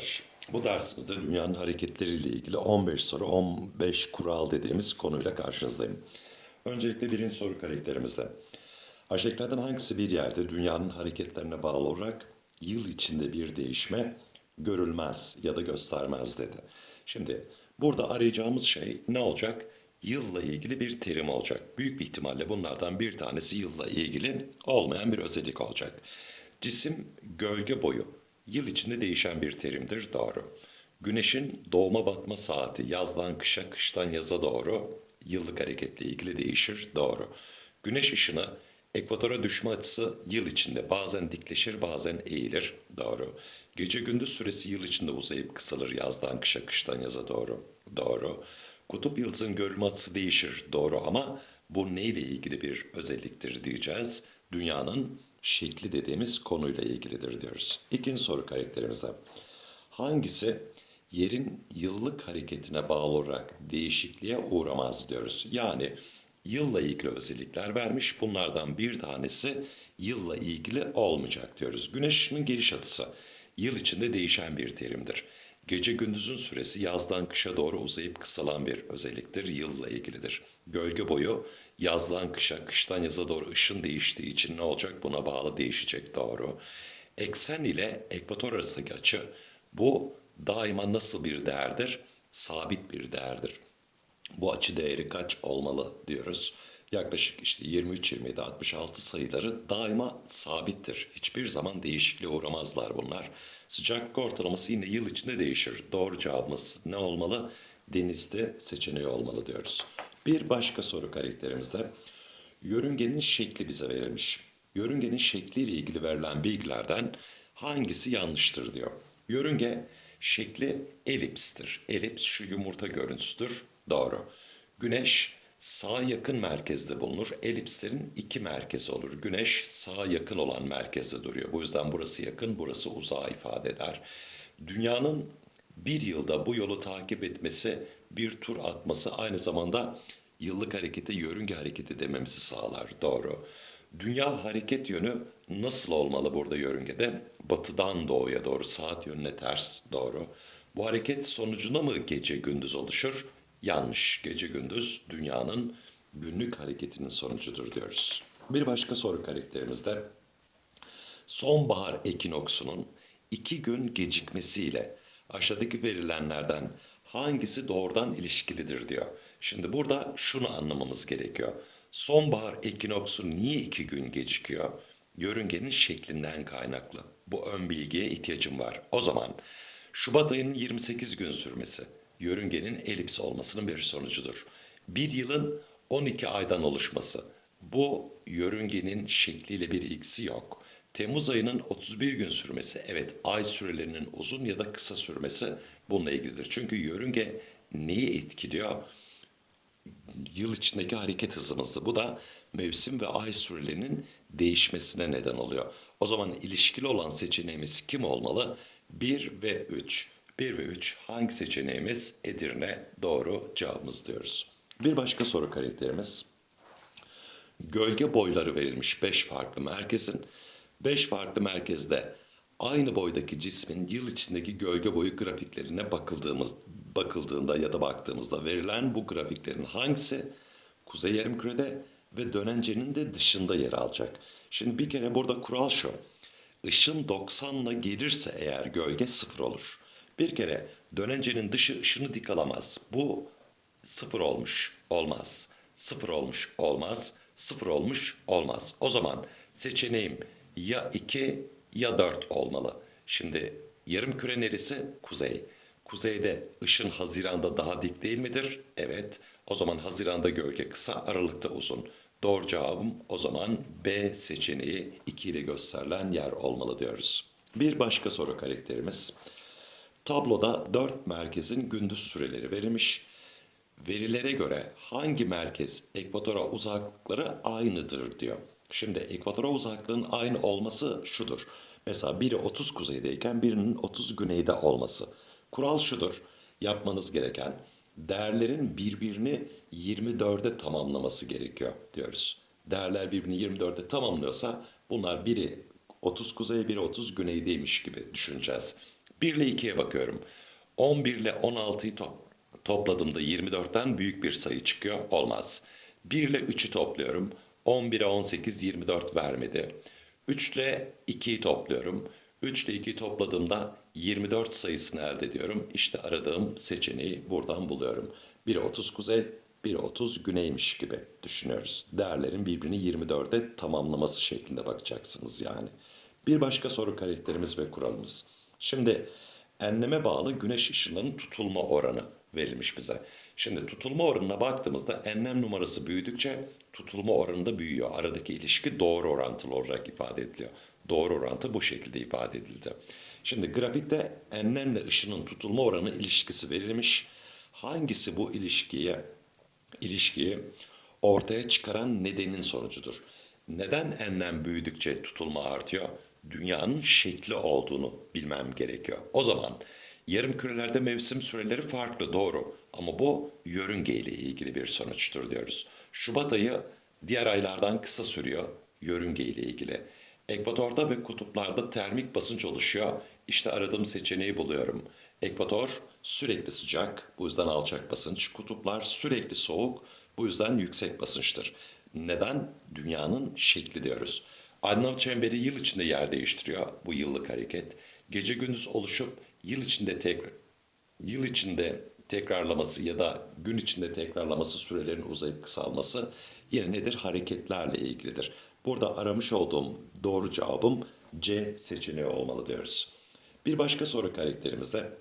Merhabalar. Bu dersimizde dünyanın hareketleriyle ilgili 15 soru, 15 kural dediğimiz konuyla karşınızdayım. Öncelikle birinci soru karakterimizde. Aşağıdakilerden hangisi bir yerde dünyanın hareketlerine bağlı olarak yıl içinde bir değişme görülmez ya da göstermez dedi. Şimdi burada arayacağımız şey ne olacak? Yılla ilgili bir terim olacak. Büyük bir ihtimalle bunlardan bir tanesi yılla ilgili olmayan bir özellik olacak. Cisim gölge boyu yıl içinde değişen bir terimdir doğru. Güneşin doğma batma saati yazdan kışa kıştan yaza doğru yıllık hareketle ilgili değişir doğru. Güneş ışını ekvatora düşme açısı yıl içinde bazen dikleşir bazen eğilir doğru. Gece gündüz süresi yıl içinde uzayıp kısalır yazdan kışa kıştan yaza doğru doğru. Kutup yıldızın görülme açısı değişir doğru ama bu neyle ilgili bir özelliktir diyeceğiz. Dünyanın şekli dediğimiz konuyla ilgilidir diyoruz. İkinci soru karakterimizde. Hangisi yerin yıllık hareketine bağlı olarak değişikliğe uğramaz diyoruz. Yani yılla ilgili özellikler vermiş. Bunlardan bir tanesi yılla ilgili olmayacak diyoruz. Güneşin geliş açısı yıl içinde değişen bir terimdir. Gece gündüzün süresi yazdan kışa doğru uzayıp kısalan bir özelliktir. Yılla ilgilidir. Gölge boyu yazdan kışa, kıştan yaza doğru ışın değiştiği için ne olacak? Buna bağlı değişecek doğru. Eksen ile ekvator arasındaki açı bu daima nasıl bir değerdir? Sabit bir değerdir. Bu açı değeri kaç olmalı diyoruz. Yaklaşık işte 23, 27, 66 sayıları daima sabittir. Hiçbir zaman değişikliğe uğramazlar bunlar. Sıcaklık ortalaması yine yıl içinde değişir. Doğru cevabımız ne olmalı? Denizde seçeneği olmalı diyoruz. Bir başka soru karakterimizde yörüngenin şekli bize verilmiş. Yörüngenin şekliyle ilgili verilen bilgilerden hangisi yanlıştır diyor. Yörünge şekli elipstir. Elips şu yumurta görüntüsüdür. Doğru. Güneş sağa yakın merkezde bulunur. Elipslerin iki merkezi olur. Güneş sağa yakın olan merkezde duruyor. Bu yüzden burası yakın, burası uzağı ifade eder. Dünyanın bir yılda bu yolu takip etmesi, bir tur atması aynı zamanda yıllık harekete yörünge hareketi dememizi sağlar. Doğru. Dünya hareket yönü nasıl olmalı burada yörüngede? Batıdan doğuya doğru, saat yönüne ters doğru. Bu hareket sonucunda mı gece gündüz oluşur? Yanlış. Gece gündüz dünyanın günlük hareketinin sonucudur diyoruz. Bir başka soru karakterimizde sonbahar ekinoksunun iki gün gecikmesiyle aşağıdaki verilenlerden hangisi doğrudan ilişkilidir diyor. Şimdi burada şunu anlamamız gerekiyor. Sonbahar ekinoksu niye iki gün gecikiyor? Yörüngenin şeklinden kaynaklı. Bu ön bilgiye ihtiyacım var. O zaman Şubat ayının 28 gün sürmesi yörüngenin elips olmasının bir sonucudur. Bir yılın 12 aydan oluşması. Bu yörüngenin şekliyle bir ilgisi yok. Temmuz ayının 31 gün sürmesi, evet ay sürelerinin uzun ya da kısa sürmesi bununla ilgilidir. Çünkü yörünge neyi etkiliyor? Yıl içindeki hareket hızımızı. Bu da mevsim ve ay sürelerinin değişmesine neden oluyor. O zaman ilişkili olan seçeneğimiz kim olmalı? 1 ve 3. 1 ve 3 hangi seçeneğimiz? Edirne doğru cevabımız diyoruz. Bir başka soru karakterimiz. Gölge boyları verilmiş 5 farklı merkezin. 5 farklı merkezde aynı boydaki cismin yıl içindeki gölge boyu grafiklerine bakıldığımız bakıldığında ya da baktığımızda verilen bu grafiklerin hangisi kuzey yarımkürede ve dönencenin de dışında yer alacak. Şimdi bir kere burada kural şu. Işın 90'la gelirse eğer gölge sıfır olur. Bir kere dönencenin dışı ışını dik alamaz. Bu sıfır olmuş olmaz. Sıfır olmuş olmaz. Sıfır olmuş olmaz. O zaman seçeneğim ya 2 ya 4 olmalı. Şimdi yarım küre neresi? Kuzey. Kuzeyde ışın Haziran'da daha dik değil midir? Evet. O zaman Haziran'da gölge kısa, Aralık'ta uzun. Doğru cevabım o zaman B seçeneği 2 ile gösterilen yer olmalı diyoruz. Bir başka soru karakterimiz. Tabloda 4 merkezin gündüz süreleri verilmiş. Verilere göre hangi merkez ekvatora uzaklıkları aynıdır diyor. Şimdi ekvatora uzaklığın aynı olması şudur. Mesela biri 30 kuzeydeyken birinin 30 güneyde olması. Kural şudur. Yapmanız gereken değerlerin birbirini 24'e tamamlaması gerekiyor diyoruz. Değerler birbirini 24'e tamamlıyorsa bunlar biri 30 kuzey biri 30 güneydeymiş gibi düşüneceğiz. 1 ile 2'ye bakıyorum. 11 ile 16'yı top, topladığımda 24'ten büyük bir sayı çıkıyor. Olmaz. 1 ile 3'ü topluyorum. 11'e 18 24 vermedi. 3 ile 2'yi topluyorum. 3 ile 2'yi topladığımda 24 sayısını elde ediyorum. İşte aradığım seçeneği buradan buluyorum. Biri 30 kuzey, biri 30 güneymiş gibi düşünüyoruz. Değerlerin birbirini 24'e tamamlaması şeklinde bakacaksınız yani. Bir başka soru karakterimiz ve kuralımız. Şimdi enleme bağlı güneş ışınlarının tutulma oranı verilmiş bize. Şimdi tutulma oranına baktığımızda enlem numarası büyüdükçe tutulma oranı da büyüyor. Aradaki ilişki doğru orantılı olarak ifade ediliyor. Doğru orantı bu şekilde ifade edildi. Şimdi grafikte enlemle ışının tutulma oranı ilişkisi verilmiş. Hangisi bu ilişkiye ilişkiyi ortaya çıkaran nedenin sonucudur. Neden enlem büyüdükçe tutulma artıyor? Dünyanın şekli olduğunu bilmem gerekiyor. O zaman yarım kürelerde mevsim süreleri farklı doğru ama bu yörünge ile ilgili bir sonuçtur diyoruz. Şubat ayı diğer aylardan kısa sürüyor yörünge ile ilgili. Ekvatorda ve kutuplarda termik basınç oluşuyor. İşte aradığım seçeneği buluyorum. Ekvator sürekli sıcak, bu yüzden alçak basınç. Kutuplar sürekli soğuk, bu yüzden yüksek basınçtır. Neden? Dünyanın şekli diyoruz. Aydınlatma çemberi yıl içinde yer değiştiriyor. Bu yıllık hareket. Gece gündüz oluşup yıl içinde tekrar yıl içinde tekrarlaması ya da gün içinde tekrarlaması sürelerin uzayıp kısalması yine nedir? Hareketlerle ilgilidir. Burada aramış olduğum doğru cevabım C seçeneği olmalı diyoruz. Bir başka soru karakterimizde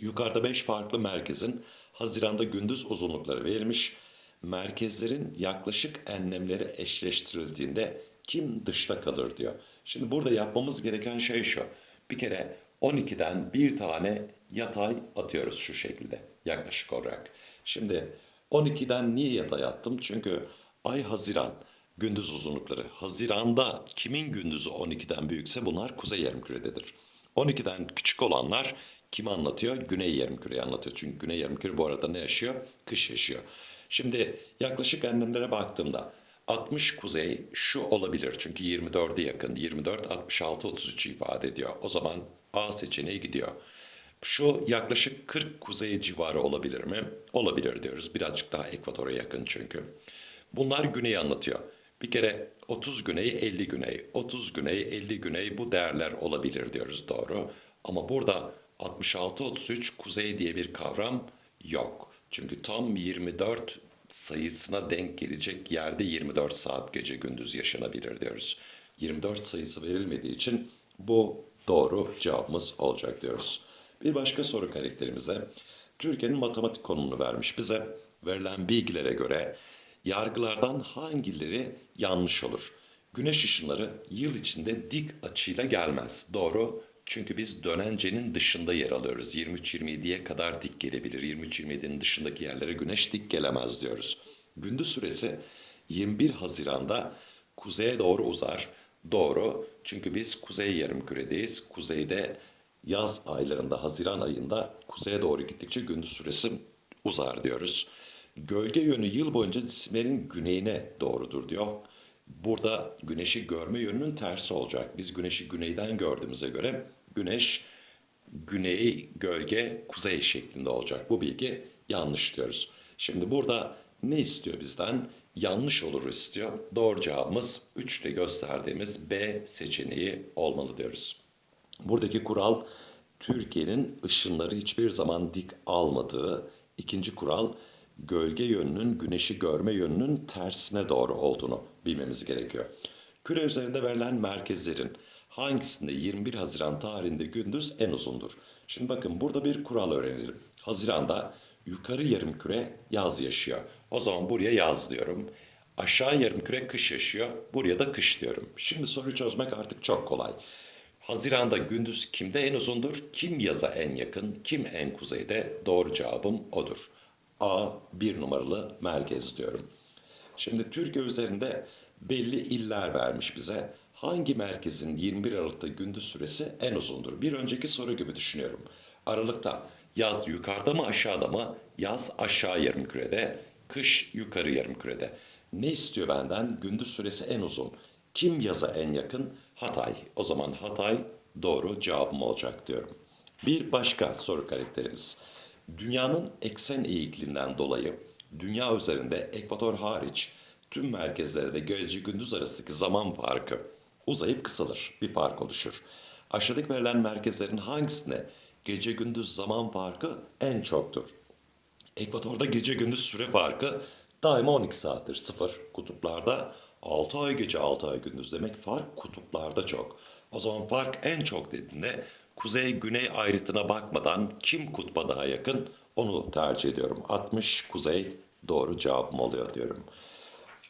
yukarıda 5 farklı merkezin Haziran'da gündüz uzunlukları verilmiş. Merkezlerin yaklaşık enlemleri eşleştirildiğinde kim dışta kalır diyor. Şimdi burada yapmamız gereken şey şu. Bir kere 12'den bir tane yatay atıyoruz şu şekilde yaklaşık olarak. Şimdi 12'den niye yatay attım? Çünkü ay Haziran gündüz uzunlukları. Haziranda kimin gündüzü 12'den büyükse bunlar kuzey yarımkürededir. 12'den küçük olanlar kimi anlatıyor? Güney yarımküreyi anlatıyor. Çünkü güney yarımküre bu arada ne yaşıyor? Kış yaşıyor. Şimdi yaklaşık enlemlere baktığımda 60 kuzey şu olabilir. Çünkü 24'e yakın. 24, 66, 33 ifade ediyor. O zaman A seçeneği gidiyor. Şu yaklaşık 40 kuzey civarı olabilir mi? Olabilir diyoruz. Birazcık daha ekvatora yakın çünkü. Bunlar güneyi anlatıyor. Bir kere 30 güney, 50 güney, 30 güney, 50 güney bu değerler olabilir diyoruz doğru. Ama burada 66-33 kuzey diye bir kavram yok. Çünkü tam 24 sayısına denk gelecek yerde 24 saat gece gündüz yaşanabilir diyoruz. 24 sayısı verilmediği için bu doğru cevabımız olacak diyoruz. Bir başka soru karakterimizde Türkiye'nin matematik konumunu vermiş bize. Verilen bilgilere göre yargılardan hangileri yanlış olur? Güneş ışınları yıl içinde dik açıyla gelmez. Doğru. Çünkü biz dönencenin dışında yer alıyoruz. 23-27'ye kadar dik gelebilir. 23-27'nin dışındaki yerlere güneş dik gelemez diyoruz. Gündüz süresi 21 Haziran'da kuzeye doğru uzar. Doğru. Çünkü biz kuzey yarımküredeyiz. Kuzeyde yaz aylarında, Haziran ayında kuzeye doğru gittikçe gündüz süresi uzar diyoruz. Gölge yönü yıl boyunca cisimlerin güneyine doğrudur diyor. Burada güneşi görme yönünün tersi olacak. Biz güneşi güneyden gördüğümüze göre güneş güney, gölge, kuzey şeklinde olacak. Bu bilgi yanlış diyoruz. Şimdi burada ne istiyor bizden? Yanlış olur istiyor. Doğru cevabımız 3'te gösterdiğimiz B seçeneği olmalı diyoruz. Buradaki kural Türkiye'nin ışınları hiçbir zaman dik almadığı. İkinci kural gölge yönünün güneşi görme yönünün tersine doğru olduğunu bilmemiz gerekiyor. Küre üzerinde verilen merkezlerin hangisinde 21 Haziran tarihinde gündüz en uzundur? Şimdi bakın burada bir kural öğrenelim. Haziranda yukarı yarım küre yaz yaşıyor. O zaman buraya yaz diyorum. Aşağı yarım küre kış yaşıyor. Buraya da kış diyorum. Şimdi soruyu çözmek artık çok kolay. Haziranda gündüz kimde en uzundur? Kim yaza en yakın? Kim en kuzeyde? Doğru cevabım odur. A bir numaralı merkez diyorum. Şimdi Türkiye üzerinde belli iller vermiş bize. Hangi merkezin 21 Aralık'ta gündüz süresi en uzundur? Bir önceki soru gibi düşünüyorum. Aralıkta yaz yukarıda mı aşağıda mı? Yaz aşağı yarımkürede, kış yukarı yarımkürede. Ne istiyor benden? Gündüz süresi en uzun. Kim yaza en yakın? Hatay. O zaman Hatay doğru cevabım olacak diyorum. Bir başka soru karakterimiz. Dünyanın eksen eğikliğinden dolayı dünya üzerinde ekvator hariç tüm merkezlerde gece gündüz arasındaki zaman farkı uzayıp kısalır. Bir fark oluşur. Aşağıdaki verilen merkezlerin hangisine gece gündüz zaman farkı en çoktur? Ekvatorda gece gündüz süre farkı daima 12 saattir. Sıfır. Kutuplarda 6 ay gece 6 ay gündüz demek fark kutuplarda çok. O zaman fark en çok dediğinde kuzey güney ayrıtına bakmadan kim kutba daha yakın onu tercih ediyorum. 60 kuzey doğru cevabım oluyor diyorum.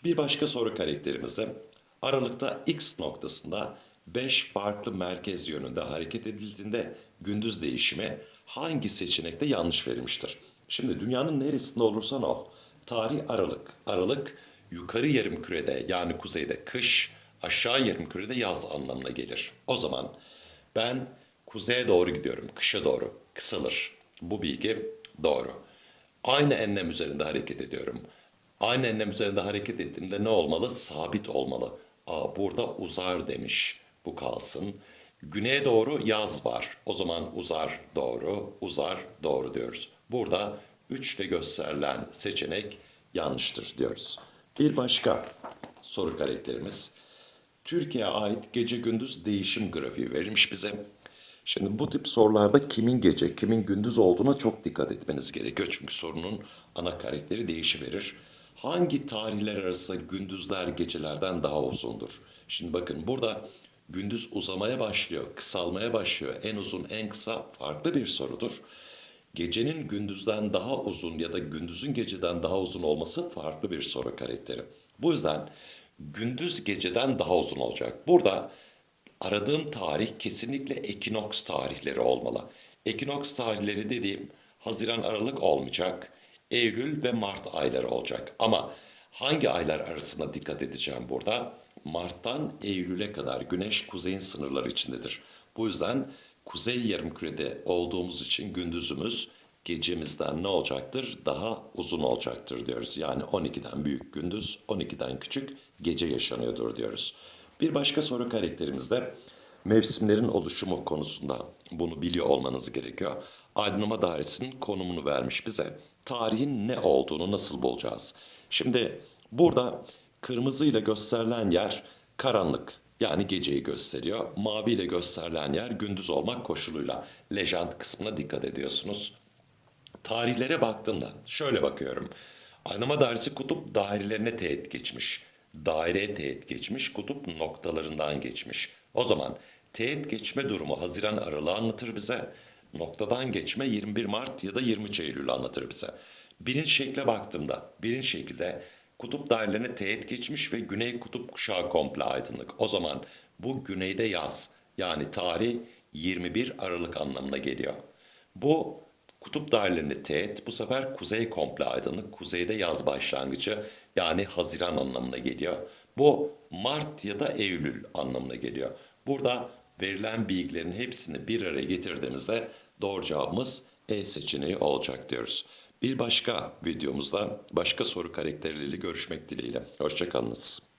Bir başka soru karakterimizde Aralıkta X noktasında 5 farklı merkez yönünde hareket edildiğinde gündüz değişimi hangi seçenekte yanlış verilmiştir? Şimdi dünyanın neresinde olursan ol. Tarih Aralık. Aralık yukarı yarım kürede yani kuzeyde kış, aşağı yarım kürede yaz anlamına gelir. O zaman ben kuzeye doğru gidiyorum, kışa doğru. Kısalır. Bu bilgi doğru. Aynı enlem üzerinde hareket ediyorum. Aynı enlem üzerinde hareket ettiğimde ne olmalı? Sabit olmalı. Aa, burada uzar demiş. Bu kalsın. Güneye doğru yaz var. O zaman uzar doğru, uzar doğru diyoruz. Burada 3 ile gösterilen seçenek yanlıştır diyoruz. Bir başka soru karakterimiz. Türkiye'ye ait gece gündüz değişim grafiği verilmiş bize. Şimdi bu tip sorularda kimin gece, kimin gündüz olduğuna çok dikkat etmeniz gerekiyor. Çünkü sorunun ana karakteri değişiverir. Hangi tarihler arasında gündüzler gecelerden daha uzundur? Şimdi bakın burada gündüz uzamaya başlıyor, kısalmaya başlıyor. En uzun, en kısa farklı bir sorudur. Gecenin gündüzden daha uzun ya da gündüzün geceden daha uzun olması farklı bir soru karakteri. Bu yüzden gündüz geceden daha uzun olacak. Burada aradığım tarih kesinlikle ekinoks tarihleri olmalı. Ekinoks tarihleri dediğim Haziran Aralık olmayacak. Eylül ve Mart ayları olacak. Ama hangi aylar arasında dikkat edeceğim burada? Mart'tan Eylül'e kadar güneş kuzeyin sınırları içindedir. Bu yüzden kuzey yarımkürede olduğumuz için gündüzümüz gecemizden ne olacaktır? Daha uzun olacaktır diyoruz. Yani 12'den büyük gündüz, 12'den küçük gece yaşanıyordur diyoruz. Bir başka soru karakterimizde mevsimlerin oluşumu konusunda bunu biliyor olmanız gerekiyor. Aydınlama dairesinin konumunu vermiş bize. Tarihin ne olduğunu nasıl bulacağız? Şimdi burada kırmızıyla gösterilen yer karanlık yani geceyi gösteriyor. Mavi ile gösterilen yer gündüz olmak koşuluyla. Lejant kısmına dikkat ediyorsunuz. Tarihlere baktığımda şöyle bakıyorum. Aydınlama dairesi kutup dairelerine teğet geçmiş. Daireye teğet geçmiş, kutup noktalarından geçmiş. O zaman teğet geçme durumu Haziran Aralığı anlatır bize. Noktadan geçme 21 Mart ya da 23 Eylül anlatır bize. Birinci şekle baktığımda, birinci şekilde kutup dairelerine teğet geçmiş ve güney kutup kuşağı komple aydınlık. O zaman bu güneyde yaz yani tarih 21 Aralık anlamına geliyor. Bu kutup dairelerine teğet bu sefer kuzey komple aydınlık, kuzeyde yaz başlangıcı yani Haziran anlamına geliyor. Bu Mart ya da Eylül anlamına geliyor. Burada verilen bilgilerin hepsini bir araya getirdiğimizde doğru cevabımız E seçeneği olacak diyoruz. Bir başka videomuzda başka soru karakterleriyle görüşmek dileğiyle. Hoşçakalınız.